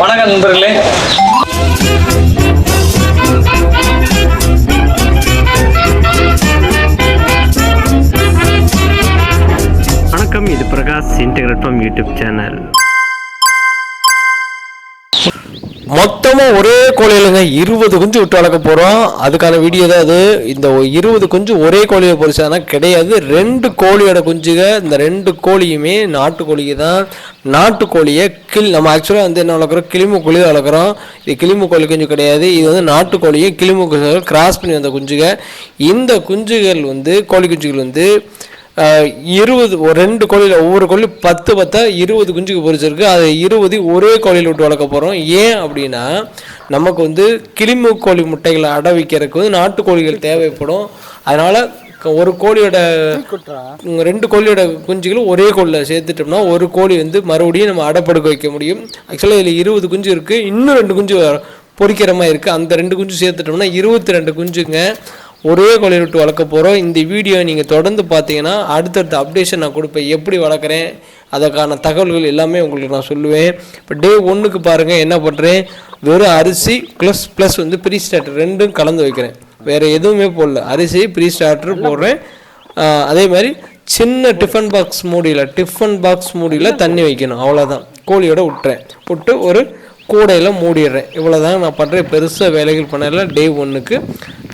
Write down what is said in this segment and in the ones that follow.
வணக்கம் நண்பர்களே. வணக்கம் இது Prakash integrate from YouTube channel. மொத்தமாக ஒரே கோழியிலங்க இருபது குஞ்சு விட்டு வளர்க்க போகிறோம் அதுக்கான வீடியோ தான் அது. இந்த இருபது குஞ்சு ஒரே கோழியை பொறிச்சானா கிடையாது. ரெண்டு கோழியோட குஞ்சுக இந்த ரெண்டு கோழியுமே நாட்டுக்கோழிக்கு தான். நாட்டுக்கோழியை கிள் நம்ம ஆக்சுவலாக வந்து என்ன வளர்க்குறோம்? கிளிமு கோழி வளர்க்குறோம். இது கிளிமு கோழி குஞ்சு கிடையாது. இது வந்து நாட்டுக்கோழியும் கிளிமு கிராஸ் பண்ணி வந்த குஞ்சுக. இந்த குஞ்சுகள் வந்து கோழி குஞ்சுகள் வந்து இருபது ரெண்டு கோழியில் ஒவ்வொரு கோழி பத்து பத்தா இருபது குஞ்சுக்கு பொரிச்சிருக்கு. அதை இருபது ஒரே கோழியில் விட்டு வளர்க்க போகிறோம் ஏன் அப்படின்னா நமக்கு வந்து கிளிமு கோழி முட்டைகளை அடை வைக்கிறதுக்கு வந்து நாட்டுக்கோழிகள் தேவைப்படும். அதனால் ஒரு கோழியோட ரெண்டு கோழியோட குஞ்சுகளும் ஒரே கோழியில் சேர்த்துட்டோம்னா ஒரு கோழி வந்து மறுபடியும் நம்ம அடப்படுக்க வைக்க முடியும். ஆக்சுவலாக இதில் இருபது குஞ்சு இருக்குது இன்னும் ரெண்டு குஞ்சு பொறிக்கிற மாதிரி இருக்குது அந்த ரெண்டு குஞ்சு சேர்த்துட்டோம்னா இருபத்தி ரெண்டு குஞ்சுங்க ஒரே கோழியை விட்டு வளர்க்க போகிறோம் இந்த வீடியோ நீங்கள் தொடர்ந்து பார்த்தீங்கன்னா அடுத்தடுத்த அப்டேஷன் நான் கொடுப்பேன். எப்படி வளர்க்குறேன் அதற்கான தகவல்கள் எல்லாமே உங்களுக்கு நான் சொல்லுவேன். இப்போ டே ஒன்றுக்கு பாருங்கள் என்ன பண்ணுறேன் வெறும் அரிசி ப்ளஸ் ப்ளஸ் வந்து ப்ரீ ஸ்டார்டர் ரெண்டும் கலந்து வைக்கிறேன். வேறு எதுவுமே போடல. அரிசி ப்ரீ ஸ்டார்டர் போடுறேன் அதே மாதிரி சின்ன டிஃபன் பாக்ஸ் மூடியில் டிஃபன் பாக்ஸ் மூடியில் தண்ணி வைக்கணும். அவ்வளோதான் கோழியோட விட்டுறேன். விட்டு ஒரு கூடையில் மூடிடுறேன். இவ்வளோதான் நான் பண்ணுறேன் பெருசாக வேலைகள் பண்ணல. டே ஒன்றுக்கு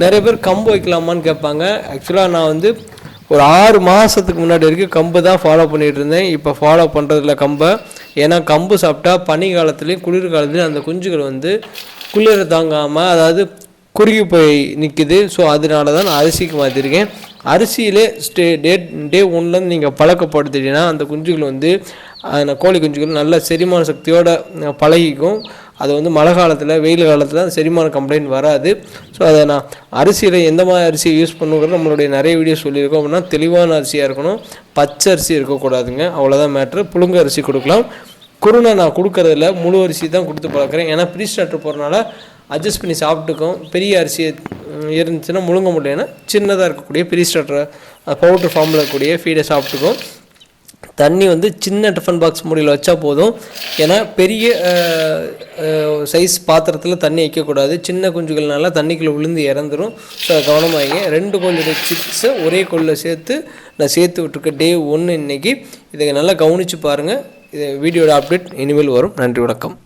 நிறைய பேர் கம்பு வைக்கலாமான்னு கேட்பாங்க. ஆக்சுவலாக நான் வந்து ஒரு ஆறு மாதத்துக்கு முன்னாடி வரைக்கும் கம்பு தான் ஃபாலோ பண்ணிகிட்டு இருந்தேன். இப்போ ஃபாலோ பண்ணுறதில்ல கம்பை. ஏன்னா கம்பு சாப்பிட்டா பனி காலத்துலேயும் குளிர் காலத்துலேயும் அந்த குஞ்சுகள் வந்து குளிர தாங்காமல் அதாவது குறுகி போய் நிற்குது ஸோ அதனால தான் நான் அரிசிக்கு மாற்றிருக்கேன் அரிசியிலே ஸ்டே டே டே ஒன்லேருந்து நீங்கள் பழக்கப்படுத்திட்டீங்கன்னா அந்த குஞ்சுகள் வந்து அந்த கோழி குஞ்சுகள் நல்ல செரிமான சக்தியோட பழகிக்கும். அது வந்து மழை காலத்தில் வெயில் காலத்தில் செரிமான கம்ப்ளைண்ட் வராது. ஸோ அதை நான் அரிசியில் எந்த மாதிரி அரிசி யூஸ் பண்ணுங்கிறது நம்மளுடைய நிறைய வீடியோ சொல்லியிருக்கோம். அப்படின்னா தெளிவான அரிசியாக இருக்கணும். பச்சை அரிசி இருக்கக்கூடாதுங்க. அவ்வளோதான் மேட்ரு புழுங்க அரிசி கொடுக்கலாம். குருணை நான் கொடுக்கறதில்ல. முழு அரிசி தான் கொடுத்து பழக்கிறேன். ஏன்னா ப்ரீ போகிறனால அட்ஜஸ்ட் பண்ணி சாப்பிட்டுக்கும். பெரிய அரிசி இருந்துச்சுன்னா முழுங்க முடியலன்னா சின்னதாக இருக்கக்கூடிய பெரிய ஸ்டார்டர் பவுட்ரு ஃபார்மில் இருக்கக்கூடிய ஃபீடை சாப்பிட்டுக்கும். தண்ணி வந்து சின்ன டிஃபன் பாக்ஸ் மூடியில் வச்சா போதும். ஏன்னா பெரிய சைஸ் பாத்திரத்தில் தண்ணி வைக்கக்கூடாது. சின்ன குஞ்சுகள்னால தண்ணிக்குள்ளே விழுந்து இறந்துடும் ஸோ கவனமாகிங்க ரெண்டு கொஞ்சம் சிக்ஸை ஒரே கோழியில் சேர்த்து நான் சேர்த்து விட்ருக்கேன் டே ஒன்று இன்னைக்கு. இதை நல்லா கவனித்து பாருங்கள் இது வீடியோட அப்டேட் இனிமேல் வரும். நன்றி வணக்கம்.